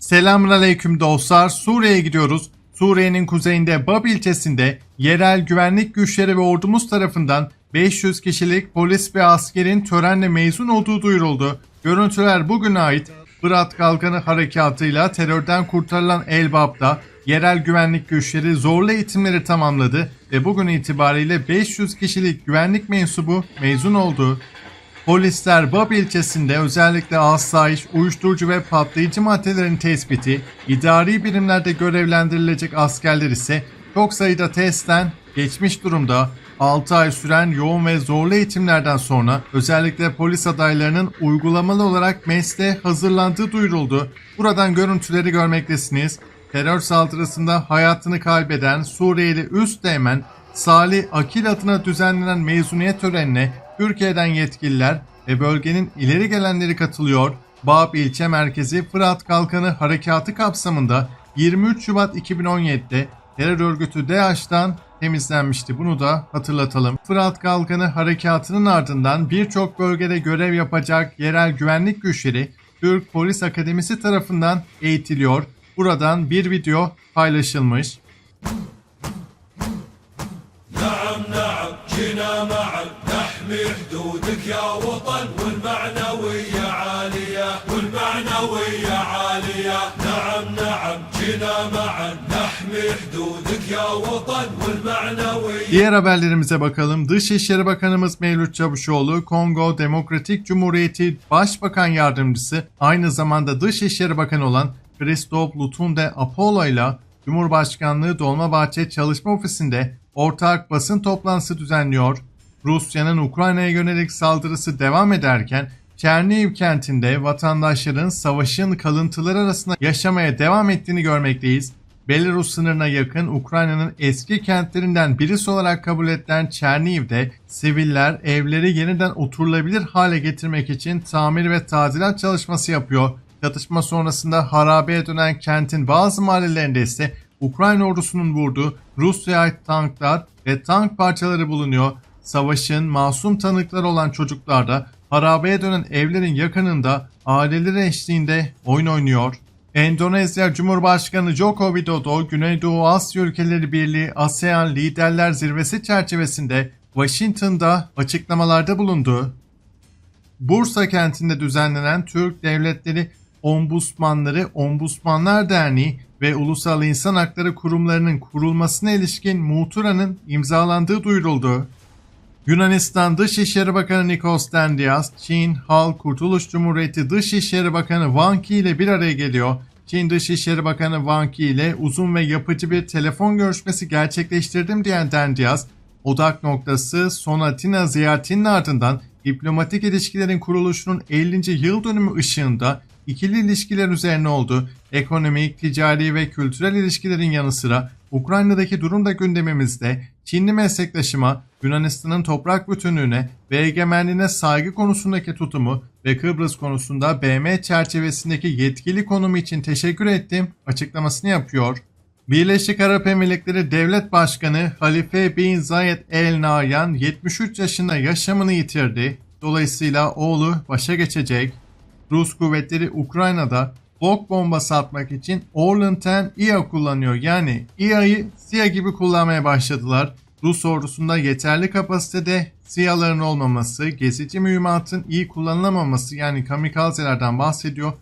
Selamünaleyküm dostlar. Suriye'ye gidiyoruz. Suriye'nin kuzeyinde Bab ilçesinde yerel güvenlik güçleri ve ordumuz tarafından 500 kişilik polis ve askerin törenle mezun olduğu duyuruldu. Görüntüler bugüne ait Fırat Kalkanı harekatıyla terörden kurtarılan Elbap'ta yerel güvenlik güçleri zorlu eğitimleri tamamladı ve bugün itibariyle 500 kişilik güvenlik mensubu mezun oldu. Polisler Bab ilçesinde özellikle asayiş, uyuşturucu ve patlayıcı maddelerin tespiti, idari birimlerde görevlendirilecek askerler ise çok sayıda testten geçmiş durumda. 6 ay süren yoğun ve zorlu eğitimlerden sonra özellikle polis adaylarının uygulamalı olarak mesleğe hazırlandığı duyuruldu. Buradan görüntüleri görmektesiniz. Terör saldırısında hayatını kaybeden Suriyeli Üsteğmen Salih Akil adına düzenlenen mezuniyet törenine Türkiye'den yetkililer ve bölgenin ileri gelenleri katılıyor. Bab ilçe merkezi Fırat Kalkanı harekatı kapsamında 23 Şubat 2017'de terör örgütü DAEŞ'tan temizlenmişti. Bunu da hatırlatalım. Fırat Kalkanı harekatının ardından birçok bölgede görev yapacak yerel güvenlik güçleri Türk Polis Akademisi tarafından eğitiliyor. Buradan bir video paylaşılmış. نحمي حدودك يا وطن والمعنوية عالية والمعنوية عالية نعم نعم جينا معا نحمي حدودك يا وطن والمعنوية Diğer haberlerimize bakalım. Dışişleri Bakanımız Mevlüt Çavuşoğlu, Kongo Demokratik Cumhuriyeti Başbakan Yardımcısı, aynı zamanda Dışişleri Bakanı olan Christophe Lutunde Apollo ile Cumhurbaşkanlığı Dolmabahçe Çalışma Ofisi'nde ortak basın toplantısı düzenliyor. Rusya'nın Ukrayna'ya yönelik saldırısı devam ederken Çernihiv kentinde vatandaşların savaşın kalıntıları arasında yaşamaya devam ettiğini görmekteyiz. Belarus sınırına yakın Ukrayna'nın eski kentlerinden birisi olarak kabul edilen Çernihiv'de siviller evleri yeniden oturulabilir hale getirmek için tamir ve tadilat çalışması yapıyor. Çatışma sonrasında harabeye dönen kentin bazı mahallelerinde ise Ukrayna ordusunun vurduğu Rusya'ya ait tanklar ve tank parçaları bulunuyor. Savaşın masum tanıkları olan çocuklar da harabeye dönen evlerin yakınında aileleri eşliğinde oyun oynuyor. Endonezya Cumhurbaşkanı Joko Widodo, Güneydoğu Asya Ülkeleri Birliği ASEAN Liderler Zirvesi çerçevesinde Washington'da açıklamalarda bulundu. Bursa kentinde düzenlenen Türk Devletleri Ombusmanları Ombusmanlar Derneği ve Ulusal İnsan Hakları Kurumlarının kurulmasına ilişkin muhtıranın imzalandığı duyuruldu. Yunanistan Dışişleri Bakanı Nikos Dendias, Çin Halk Kurtuluş Cumhuriyeti Dışişleri Bakanı Wang Yi ile bir araya geliyor. Çin Dışişleri Bakanı Wang Yi ile uzun ve yapıcı bir telefon görüşmesi gerçekleştirdim diyen Dendias, odak noktası Sonatina ziyaretinin ardından diplomatik ilişkilerin kuruluşunun 50. yıl dönümü ışığında ikili ilişkiler üzerine oldu. Ekonomik, ticari ve kültürel ilişkilerin yanı sıra Ukrayna'daki durum da gündemimizde. Çinli meslektaşıma Yunanistan'ın toprak bütünlüğüne ve egemenliğine saygı konusundaki tutumu ve Kıbrıs konusunda BM çerçevesindeki yetkili konumu için teşekkür ettim açıklamasını yapıyor. Birleşik Arap Emirlikleri Devlet Başkanı Halife bin Zayed El Nahyan 73 yaşında yaşamını yitirdi. Dolayısıyla oğlu başa geçecek. Rus kuvvetleri Ukrayna'da blok bombası atmak için 10 İA kullanıyor. Yani İA'yı SİA gibi kullanmaya başladılar. Rus ordusunda yeterli kapasitede SİA'ların olmaması, gezici mühimmatın iyi kullanılamaması yani kamikazelerden bahsediyor.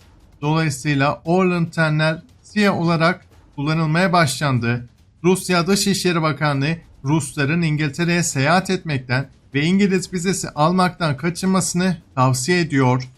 Dolayısıyla Orlan 10'ler SİA olarak kullanılmaya başlandı. Rusya Dışişleri Bakanlığı Rusların İngiltere'ye seyahat etmekten ve İngiliz vizesi almaktan kaçınmasını tavsiye ediyor.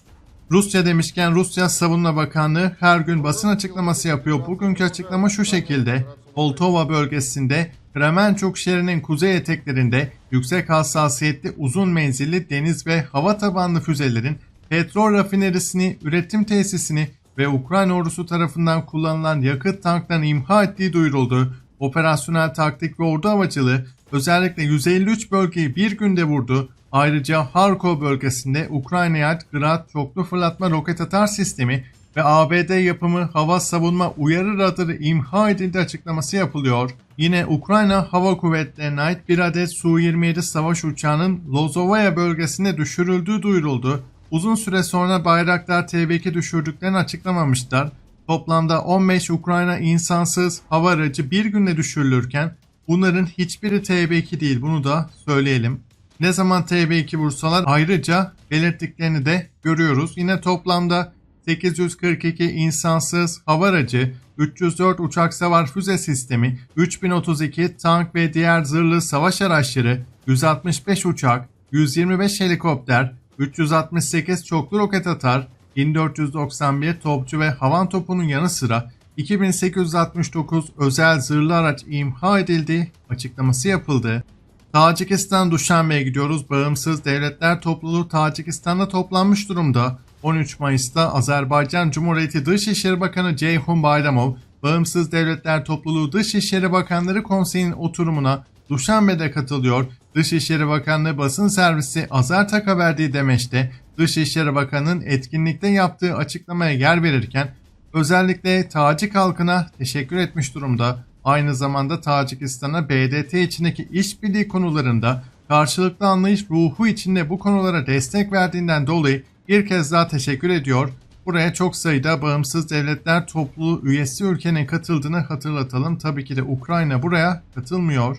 Rusya demişken Rusya Savunma Bakanlığı her gün basın açıklaması yapıyor. Bugünkü açıklama şu şekilde. Poltova bölgesinde Kremençuk şehrinin kuzey eteklerinde yüksek hassasiyetli uzun menzilli deniz ve hava tabanlı füzelerin petrol rafinerisini, üretim tesisini ve Ukrayna ordusu tarafından kullanılan yakıt tanklarını imha ettiği duyuruldu. Operasyonel taktik ve ordu havacılığı özellikle 153 bölgeyi bir günde vurdu. Ayrıca Harkov bölgesinde Ukrayna'ya Grad çoklu fırlatma roket atar sistemi ve ABD yapımı hava savunma uyarı radarı imha edildi açıklaması yapılıyor. Yine Ukrayna Hava Kuvvetleri'ne ait bir adet Su-27 savaş uçağının Lozovaya bölgesinde düşürüldüğü duyuruldu. Uzun süre sonra Bayraktar TB2 düşürdüklerini açıklamamışlar. Toplamda 15 Ukrayna insansız hava aracı bir günde düşürülürken bunların hiçbiri TB2 değil bunu da söyleyelim. Ne zaman TB2 vursalar ayrıca belirttiklerini de görüyoruz. Yine toplamda 842 insansız hava aracı, 304 uçak savar füze sistemi, 3032 tank ve diğer zırhlı savaş araçları, 165 uçak, 125 helikopter, 368 çoklu roket atar, 1491 topçu ve havan topunun yanı sıra 2869 özel zırhlı araç imha edildi açıklaması yapıldı. Tacikistan Duşanbe'ye gidiyoruz. Bağımsız Devletler Topluluğu Tacikistan'da toplanmış durumda. 13 Mayıs'ta Azerbaycan Cumhuriyeti Dışişleri Bakanı Ceyhun Bayramov, Bağımsız Devletler Topluluğu Dışişleri Bakanları Konseyi'nin oturumuna Duşanbe'de katılıyor. Dışişleri Bakanlığı basın servisi Azertak verdiği demeçte Dışişleri Bakanı'nın etkinlikte yaptığı açıklamaya yer verirken özellikle Tacik halkına teşekkür etmiş durumda. Aynı zamanda Tacikistan'a BDT içindeki işbirliği konularında karşılıklı anlayış ruhu içinde bu konulara destek verdiğinden dolayı bir kez daha teşekkür ediyor. Buraya çok sayıda bağımsız devletler topluluğu üyesi ülkenin katıldığını hatırlatalım. Tabii ki de Ukrayna buraya katılmıyor.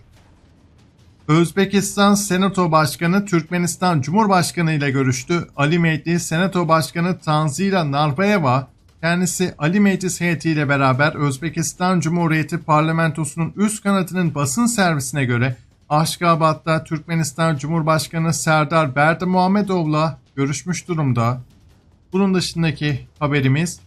Özbekistan Senato Başkanı Türkmenistan Cumhurbaşkanı ile görüştü. Ali Mehdi Senato Başkanı Tanzila Narbayeva kendisi Ali Meclis heyetiyle beraber Özbekistan Cumhuriyeti Parlamentosu'nun üst kanadının basın servisine göre Aşkabat'ta Türkmenistan Cumhurbaşkanı Serdar Berdimuhamedov'la görüşmüş durumda. Bunun dışındaki haberimiz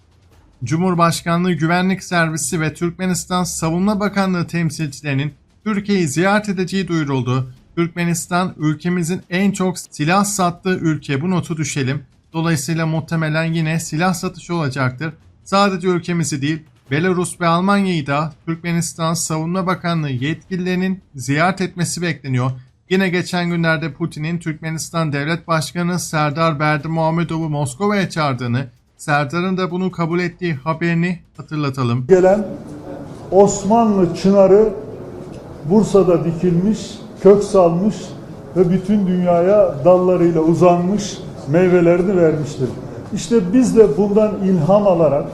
Cumhurbaşkanlığı Güvenlik Servisi ve Türkmenistan Savunma Bakanlığı temsilcilerinin Türkiye'yi ziyaret edeceği duyuruldu. Türkmenistan ülkemizin en çok silah sattığı ülke bu notu düşelim. Dolayısıyla muhtemelen yine silah satışı olacaktır. Sadece ülkemizi değil Belarus ve Almanya'yı da Türkmenistan Savunma Bakanlığı yetkililerinin ziyaret etmesi bekleniyor. Yine geçen günlerde Putin'in Türkmenistan Devlet Başkanı Serdar Berdimuhamedov'u Moskova'ya çağırdığını, Serdar'ın da bunu kabul ettiği haberini hatırlatalım. gelen Osmanlı çınarı Bursa'da dikilmiş, kök salmış ve bütün dünyaya dallarıyla uzanmış meyvelerini vermiştir. İşte biz de bundan ilham alarak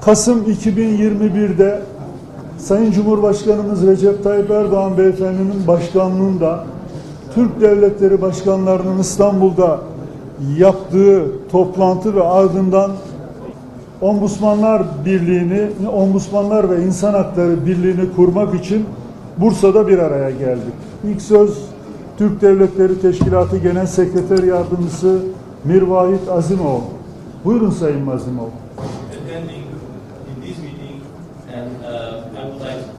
Kasım 2021'de Sayın Cumhurbaşkanımız Recep Tayyip Erdoğan Beyefendinin başkanlığında Türk Devletleri Başkanlarının İstanbul'da yaptığı toplantı ve ardından Ombudsmanlar Birliği'ni, Ombudsmanlar ve İnsan Hakları Birliği'ni kurmak için Bursa'da bir araya geldik. İlk söz Türk Devletleri Teşkilatı Genel Sekreter Yardımcısı Mirvahit Azimov. Buyurun Sayın Azimov. attending